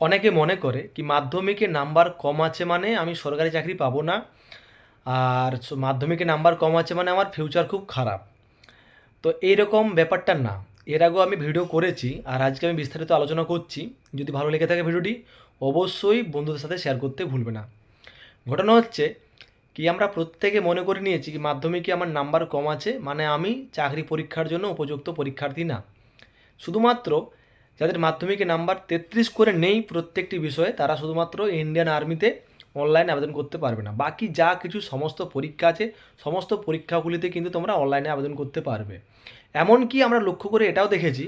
অনেকে মনে করে কি মাধ্যমিকে নাম্বার কম আছে মানে আমি সরকারি চাকরি পাবো না, আর মাধ্যমিকে নাম্বার কম আছে মানে আমার ফিউচার খুব খারাপ। তো এইরকম ব্যাপারটা না। এর আগেও আমি ভিডিও করেছি, আর আজকে আমি বিস্তারিত আলোচনা করছি। যদি ভালো লেগে থাকে ভিডিওটি অবশ্যই বন্ধুদের সাথে শেয়ার করতে ভুলবে না। ঘটনা হচ্ছে কি, আমরা প্রত্যেকে মনে করে নিয়েছি কি মাধ্যমিকে আমার নাম্বার কম আছে মানে আমি চাকরি পরীক্ষার জন্য উপযুক্ত পরীক্ষার্থী না। শুধুমাত্র যাদের মাধ্যমিকে নাম্বার তেত্রিশ করে নেই প্রত্যেকটি বিষয়ে, তারা শুধুমাত্র ইন্ডিয়ান আর্মিতে অনলাইনে আবেদন করতে পারবে না। বাকি যা কিছু সমস্ত পরীক্ষা আছে, সমস্ত পরীক্ষাগুলিতে কিন্তু তোমরা অনলাইনে আবেদন করতে পারবে। এমনকি আমরা লক্ষ্য করে এটাও দেখেছি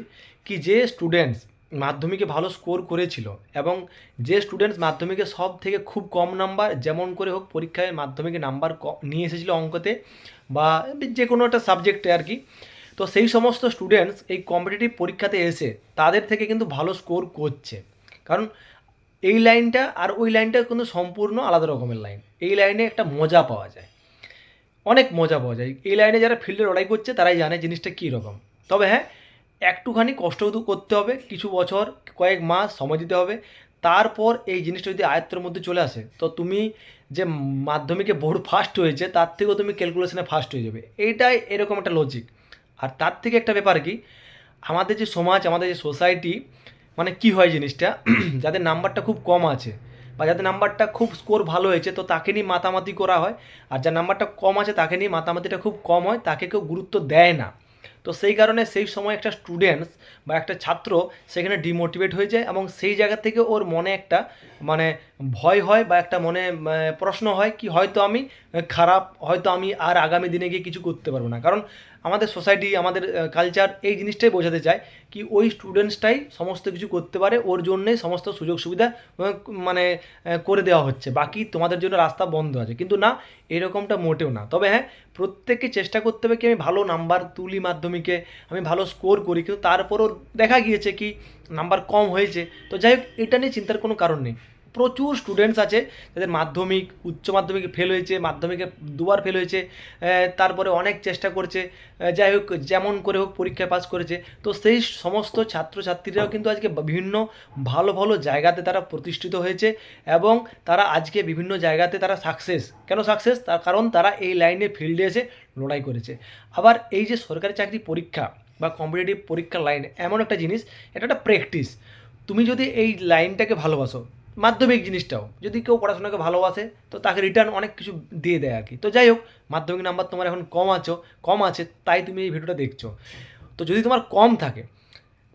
কি যে স্টুডেন্টস মাধ্যমিকে ভালো স্কোর করেছিল এবং যে স্টুডেন্টস মাধ্যমিকে সব থেকে খুব কম নাম্বার যেমন করে হোক পরীক্ষায় মাধ্যমিকে নাম্বার নিয়ে এসেছিল অঙ্কতে বা যে কোনো একটা সাবজেক্টে আর কি তো সেই সমস্ত স্টুডেন্টস এই কম্পিটিটিভ পরীক্ষাতে এসে তাদের থেকে কিন্তু ভালো স্কোর করছে। কারণ এই লাইনটা আর ওই লাইনটা কিন্তু সম্পূর্ণ আলাদা রকমের লাইন এই লাইনে একটা মজা পাওয়া যায়। অনেক মজা পাওয়া যায়। এই লাইনে যারা ফিল্ডে লড়াই করছে, তারাই জানে জিনিসটা কী রকম। তবে হ্যাঁ একটুখানি কষ্ট করতে হবে, কিছু বছর, কয়েক মাস সময় দিতে হবে। তারপর এই জিনিসটা যদি আয়ত্তের মধ্যে চলে আসে, তো তুমি যে মাধ্যমিকে বোর্ড ফার্স্ট হয়েছে, তার থেকেও তুমি ক্যালকুলেশনে ফার্স্ট হয়ে যাবে। এইটাই এরকম একটা লজিক আর তার থেকে একটা ব্যাপার কি, আমাদের যে সমাজ, আমাদের যে সোসাইটি মানে কি হয় জিনিসটা, যাদের নাম্বারটা খুব কম আছে বা যাদের নাম্বারটা খুব স্কোর ভালো হয়েছে, তো তাকে নিয়ে মাতামাতি করা হয়। আর যার নাম্বারটা কম আছে, তাকে নিয়ে মাতামাতিটা খুব কম হয়, তাকে কেউ গুরুত্ব দেয় না। তো সেই কারণে সেই সময় একটা স্টুডেন্টস বা একটা ছাত্র সেখানে ডিমোটিভেট হয়ে যায় এবং সেই জায়গা থেকে ওর মনে একটা মানে ভয় হয় বা একটা মনে প্রশ্ন হয় কি, হয়তো আমি খারাপ, হয়তো আমি আর আগামী দিনে গিয়ে কিছু করতে পারব না। কারণ আমাদের সোসাইটি আমাদের কালচার এই জিনিসটাই বোঝাতে চায় কি ওই স্টুডেন্টসটাই সমস্ত কিছু করতে পারে, ওর জন্যই সমস্ত সুযোগ সুবিধা মানে করে দেওয়া হচ্ছে। বাকি তোমাদের জন্য রাস্তা বন্ধ আছে। কিন্তু না, এরকমটা মোটেও না। তবে হ্যাঁ প্রত্যেককে চেষ্টা করতে হবে কি আমি ভালো নাম্বার তুলি মাধ্যমিকে, আমি ভালো স্কোর করি। কিন্তু তারপরও দেখা গিয়েছে কি নাম্বার কম হয়েছে। তো যাই হোক, এটা নিয়ে চিন্তার কোনো কারণ নেই। প্রচুর স্টুডেন্টস আছে, যাদের মাধ্যমিক, উচ্চ মাধ্যমিকে ফেল হয়েছে, মাধ্যমিকে দুবার ফেল হয়েছে তারপরে অনেক চেষ্টা করছে যাই হোক, যেমন করে হোক পরীক্ষায় পাস করেছে। তো সেই সমস্ত ছাত্রছাত্রীরাও কিন্তু আজকে বিভিন্ন ভালো ভালো জায়গাতে তারা প্রতিষ্ঠিত হয়েছে এবং তারা আজকে বিভিন্ন জায়গাতে তারা সাকসেস কেন সাকসেস তার কারণ তারা এই লাইনে ফিল্ডে এসে লড়াই করেছে। আবার এই যে সরকারি চাকরি পরীক্ষা বা কম্পিটিটিভ পরীক্ষার লাইন এমন একটা জিনিস, এটা একটা প্র্যাকটিস তুমি যদি এই লাইনটাকে ভালোবাসো মাধ্যমিক জিনিসটাও। যদি কেউ পড়াশোনাকে ভালোবাসে, তো তাকে রিটার্ন অনেক কিছু দিয়ে দেয় আর কি। তো যাই হোক, মাধ্যমিক নাম্বার তোমার এখন কম আছো, কম আছে, তাই তুমি এই ভিডিওটা দেখছ। তো যদি তোমার কম থাকে,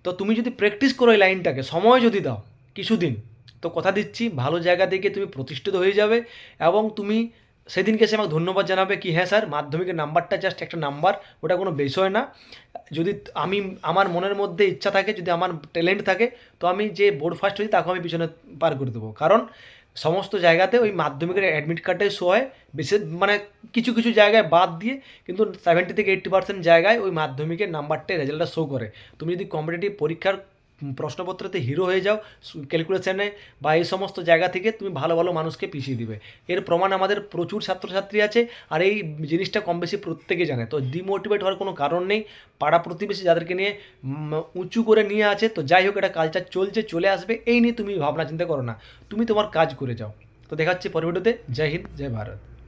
তো তুমি যদি প্র্যাকটিস করো এই লাইনটাকে, সময় যদি দাও, কিছুদিন, তো কথা দিচ্ছি, ভালো জায়গা থেকে তুমি প্রতিষ্ঠিত হয়ে যাবে এবং তুমি সেদিনকে এসে আমাকে ধন্যবাদ জানাবে কি হ্যাঁ স্যার, মাধ্যমিকের নাম্বারটা জাস্ট একটা নাম্বার, ওটা কোনো বিষয় না। যদি আমি, আমার মনের মধ্যে ইচ্ছা থাকে, যদি আমার ট্যালেন্ট থাকে, তো আমি যে বোর্ড ফার্স্ট হই তাকে আমি পিছনে পার করে দেবো। কারণ সমস্ত জায়গাতে ওই মাধ্যমিকের অ্যাডমিট কার্ডে শো হয়। বিশেষ মানে কিছু কিছু জায়গায় বাদ দিয়ে কিন্তু সেভেন্টি থেকে এইট্টি পার্সেন্ট জায়গায় ওই মাধ্যমিকের নাম্বারটাই রেজাল্টটা শো করে। তুমি যদি কম্পিটিটিভ পরীক্ষার প্রশ্নপত্রতে হিরো হয়ে যাও ক্যালকুলেশনে বা এই সমস্ত জায়গা থেকে তুমি ভালো ভালো মানুষকে পিছিয়ে দিবে। এর প্রমাণ আমাদের প্রচুর ছাত্রছাত্রী আছে আর এই জিনিসটা কম বেশি প্রত্যেকে জানে। তো ডিমোটিভেট হওয়ার কোনো কারণ নেই। পাড়া প্রতিবেশী যাদেরকে নিয়ে উঁচু করে নিয়ে আছে, তো যাই হোক, এটা কালচার চলছে, চলে আসবে। এই নিয়ে তুমি ভাবনা চিন্তা করো না। তুমি তোমার কাজ করে যাও। তো দেখাচ্ছি পরবর্তীতে জয় হিন্দ, জয় ভারত।